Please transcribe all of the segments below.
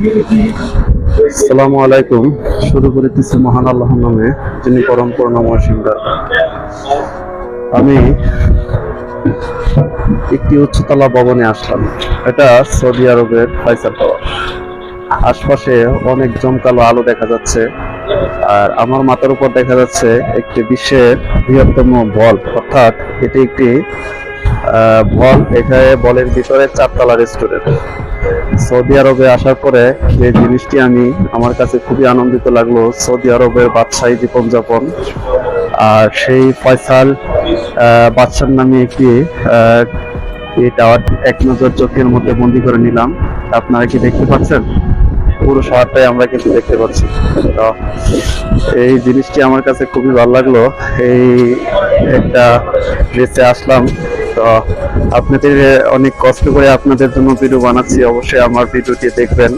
আসসালামু আলাইকুম। শুরু করিতেছি মহান আল্লাহ নামে, যিনি পরম করুণাময় আমি একটি উচ্চতলা ভবনে আসলাম। এটা সৌদি আরবের ফাইসাল টাওয়ার। আশপাশে অনেক জমকালো আলো দেখা যাচ্ছে, আর আমার মাথার উপর দেখা যাচ্ছে একটি বিশ্বের বৃহত্তম বল। অর্থাৎ এটি একটি বল এখানে বলের ভিতরে চারতলা রেস্টুরেন্ট। সৌদি আরবে আসার পরে যে জিনিসটি আমি আমার কাছে খুবই আনন্দিত লাগল, সৌদি আরবের বাদশাহী জীবনযাপন আর সেই ফয়সাল বাদশার নামে একটি টাওয়ার এক নজর চোখের মধ্যে বন্দি করে নিলাম। আপনারা কি দেখতে পাচ্ছেন? পুরো শহরটাই আমরা কিন্তু দেখতে পাচ্ছি। তো এই জিনিসটি আমার কাছে খুবই ভালো লাগল। এই একটা প্লেসে আসলাম তো আপনাদের অনেক কষ্ট করে আপনাদের জন্য ভিডিও বানাচ্ছি। অবশ্যই আমার ভিডিওটি দেখবেন।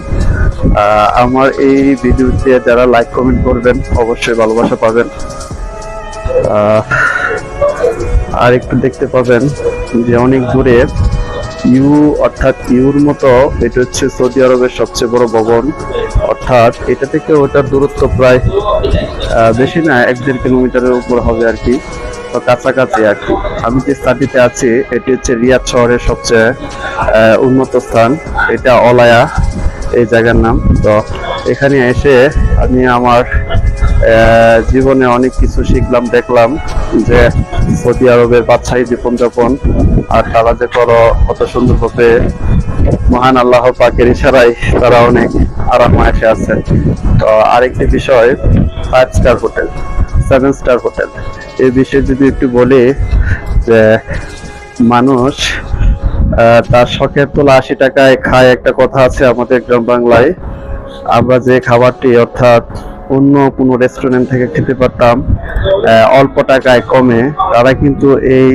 আমার এই ভিডিওতে যারা লাইক কমেন্ট করবেন, অবশ্যই ভালোবাসা পাবেন। আর একটু দেখতে পাবেন যে অনেক দূরে ইউ, অর্থাৎ ইউর মতো এটা হচ্ছে সৌদি আরবের সবচেয়ে বড় ভবন। অর্থাৎ এটা থেকে ওটার দূরত্ব প্রায় বেশি না, এক দেড় কিলোমিটারের উপর হবে আর কি। তো কাছাকাছি আর কি। আমি যে স্থানটিতে আছি, এটি হচ্ছে রিয়াদ শহরের সবচেয়ে উন্নত স্থান। এটা অলায়া, এই জায়গার নাম। তো এখানে এসে আমি আমার জীবনে অনেক কিছু শিখলাম, দেখলাম যে সৌদি আরবের বাদশাহী জীবনযাপন আর তারা যে করো কত সুন্দরভাবে মহান আল্লাহ পাকের ইশারায় তারা অনেক আরাম এসে আছে। তো আরেকটি বিষয় five star hotel seven star hotel এই বিষয়ে যদি একটু বলি, যে মানুষ তার শখের তোলা আশি টাকায় খায় একটা কথা আছে আমাদের গ্রাম বাংলায়। আমরা যে খাবারটি অর্থাৎ অন্য কোনো রেস্টুরেন্ট থেকে খেতে পারতাম অল্প টাকায় কমে, তারা কিন্তু এই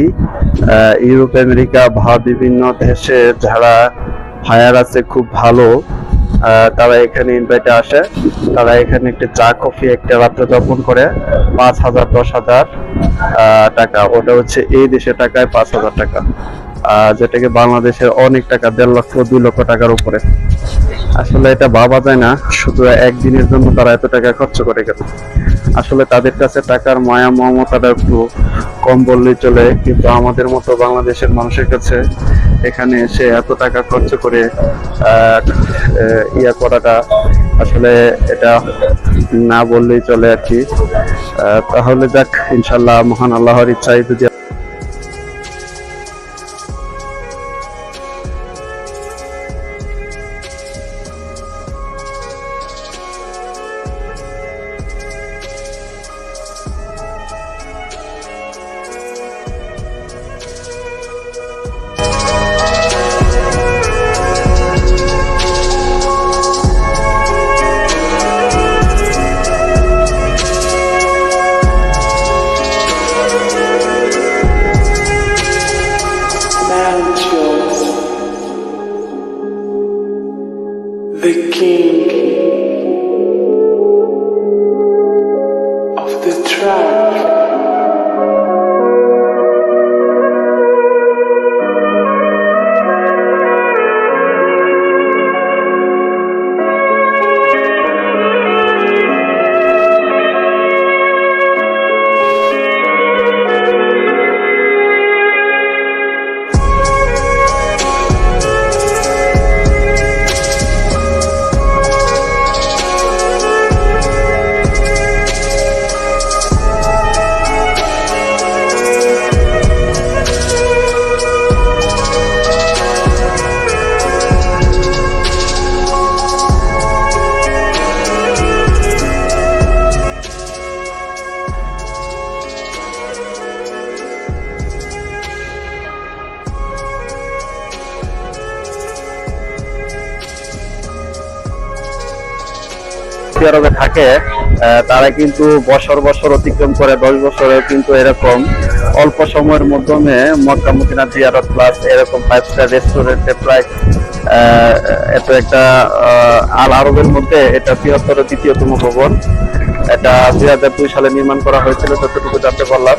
ইউরোপ, আমেরিকা বা বিভিন্ন দেশে যারা হায়ার আছে খুব ভালো। তারা এখানে ইনভাইটে আসে। তারা এখানে একটি চা, কফি একটা রাত্রে যাপন করে। পাঁচ হাজার, দশ হাজার টাকা। ওটা হচ্ছে এই দেশের টাকায় পাঁচ হাজার টাকা। যেটাকে বাংলাদেশের অনেক টাকা, দেড় লক্ষ, দুই লক্ষ টাকার উপরে। আসলে এটা ভাবা যায় না, শুধু একদিনের জন্য তারা এত টাকা খরচ করে কেন আসলে তাদের কাছে টাকার মায়া মমতাটা একটু কম বললেই চলে, কিন্তু আমাদের মতো বাংলাদেশের মানুষের কাছে এখানে এসে এত টাকা খরচ করে ইয়া করাটা আসলে এটা না বললেই চলে আর কি। তাহলে যাক, ইনশাল্লাহ মহান আল্লাহর ইচ্ছায় যদি the king সৌদি থাকে তারা কিন্তু বছর বছর অতিক্রম করে, দশ বছরে কিন্তু এরকম অল্প সময়ের মাধ্যমে মক্কা মদিনা জিয়ারত প্লাস এরকম ফাইভ স্টার রেস্টুরেন্টে প্রায় এত একটা আল আরবের মধ্যে এটা বৃহত্তর দ্বিতীয়তম ভবন। এটা দুই হাজার দুই সালে নির্মাণ করা হয়েছিল, যতটুকু জানতে পারলাম।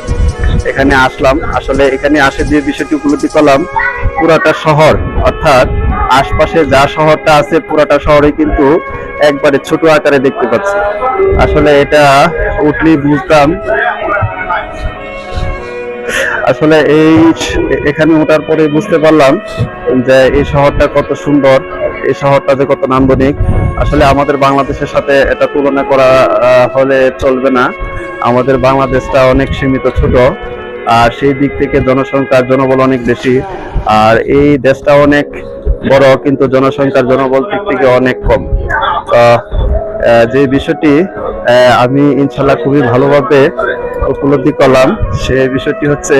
এখানে আসলাম। আসলে এখানে আসে যে বিষয়টি উপলব্ধি করলাম, পুরাটা শহর, অর্থাৎ আশপাশে যা শহরটা আছে পুরাটা শহরে কিন্তু একবারে ছোট আকারে দেখতে পাচ্ছি। আসলে এটা উঠলেই বুঝতাম। আসলে এই এখানে ওঠার পরে বুঝতে পারলাম যে এই শহরটা কত সুন্দর, এই শহরটা যে কত নান্দনিক। আসলে আমাদের বাংলাদেশের সাথে এটা তুলনা করা হলে চলবে না। আমাদের বাংলাদেশটা অনেক সীমিত ছোট, আর সেই দিক থেকে জনসংখ্যা জনবল অনেক বেশি। আর এই দেশটা অনেক বড়, কিন্তু জনসংখ্যার জনবল দিক থেকে অনেক কম। যে বিষয়টি আমি ইনশাল্লাহ খুবই ভালোভাবে উপলব্ধি করলাম, সে বিষয়টি হচ্ছে